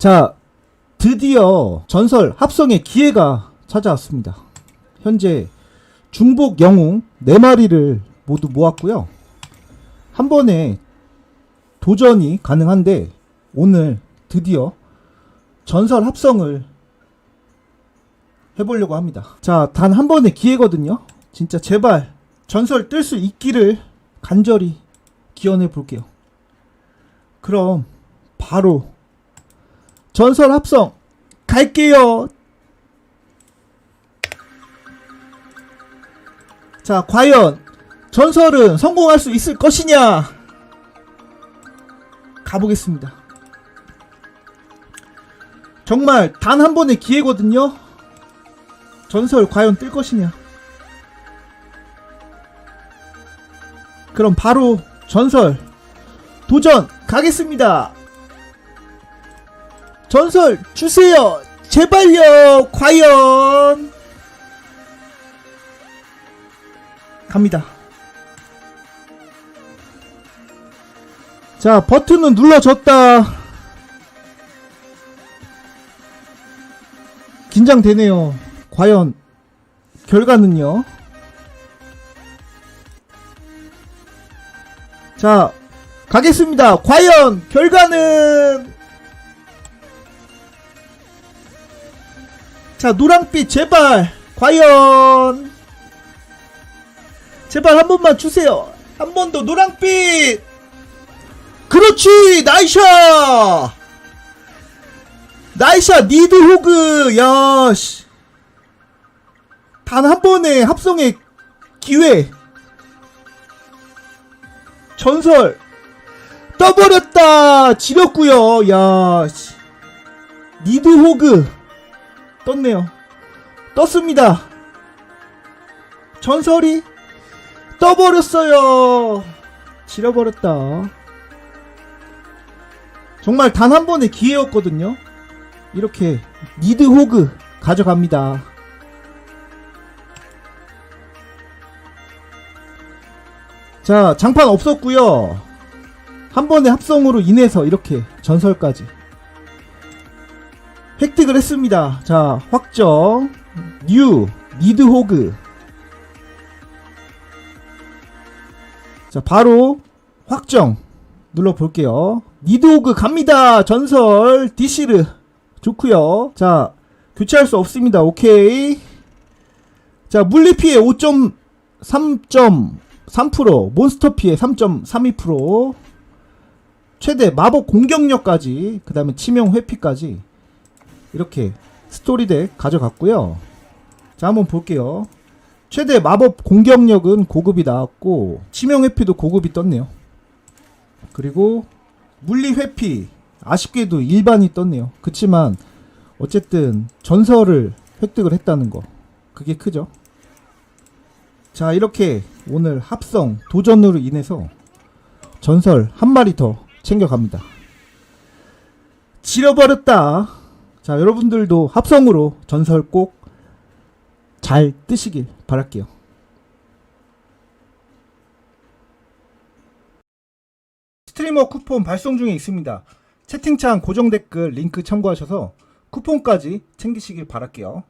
자, 드디어 전설 합성의 기회가 찾아왔습니다. 현재 중복 영웅 4마리를 모두 모았고요. 한 번에 도전이 가능한데 오늘 드디어 전설 합성을 해보려고 합니다. 자, 단 한 번의 기회거든요. 진짜 제발 전설 뜰 수 있기를 간절히 기원해 볼게요. 그럼 바로 전설 합성 갈게요. 자, 과연 전설은 성공할 수 있을 것이냐? 가보겠습니다. 정말 단 한 번의 기회거든요. 전설 과연 뜰 것이냐? 그럼 바로 전설 도전 가겠습니다. 전설 주세요. 제발요. 과연 갑니다. 자, 버튼은 눌러줬다. 긴장되네요. 과연 결과는요? 자, 가겠습니다. 과연 결과는 자, 노랑빛 제발. 과연 제발 한 번만 주세요. 한 번 더 노랑빛. 그렇지. 나이샤. 나이샤 니드 호그. 야 씨. 단 한 번의 합성의 기회. 전설 떠버렸다 지렸구요 야 씨. 니드 호그 떴네요. 떴습니다. 전설이 떠버렸어요. 지려버렸다. 정말 단 한 번의 기회였거든요. 이렇게 니드 호그 가져갑니다. 자, 장판 없었고요. 한 번의 합성으로 인해서 이렇게 전설까지 획득을 했습니다. 자, 확정, 뉴, 니드호그. 자, 바로 확정 눌러볼게요. 니드호그 갑니다. 전설, 디시르. 좋고요 자, 교체할 수 없습니다. 오케이. 자, 물리 피해 5.3. 3%, 몬스터 피해 3.32%, 최대 마법 공격력까지, 그 다음에 치명 회피까지, 이렇게 스토리덱 가져갔고요. 자, 한번 볼게요. 최대 마법 공격력은 고급이 나왔고, 치명 회피도 고급이 떴네요. 그리고, 물리 회피, 아쉽게도 일반이 떴네요. 그치만, 어쨌든, 전설을 획득을 했다는 거. 그게 크죠. 자, 이렇게 오늘 합성 도전으로 인해서 전설 한 마리 더 챙겨갑니다. 지려버렸다. 자, 여러분들도 합성으로 전설 꼭 잘 뜨시길 바랄게요. 스트리머 쿠폰 발송 중에 있습니다. 채팅창 고정 댓글 링크 참고하셔서 쿠폰까지 챙기시길 바랄게요.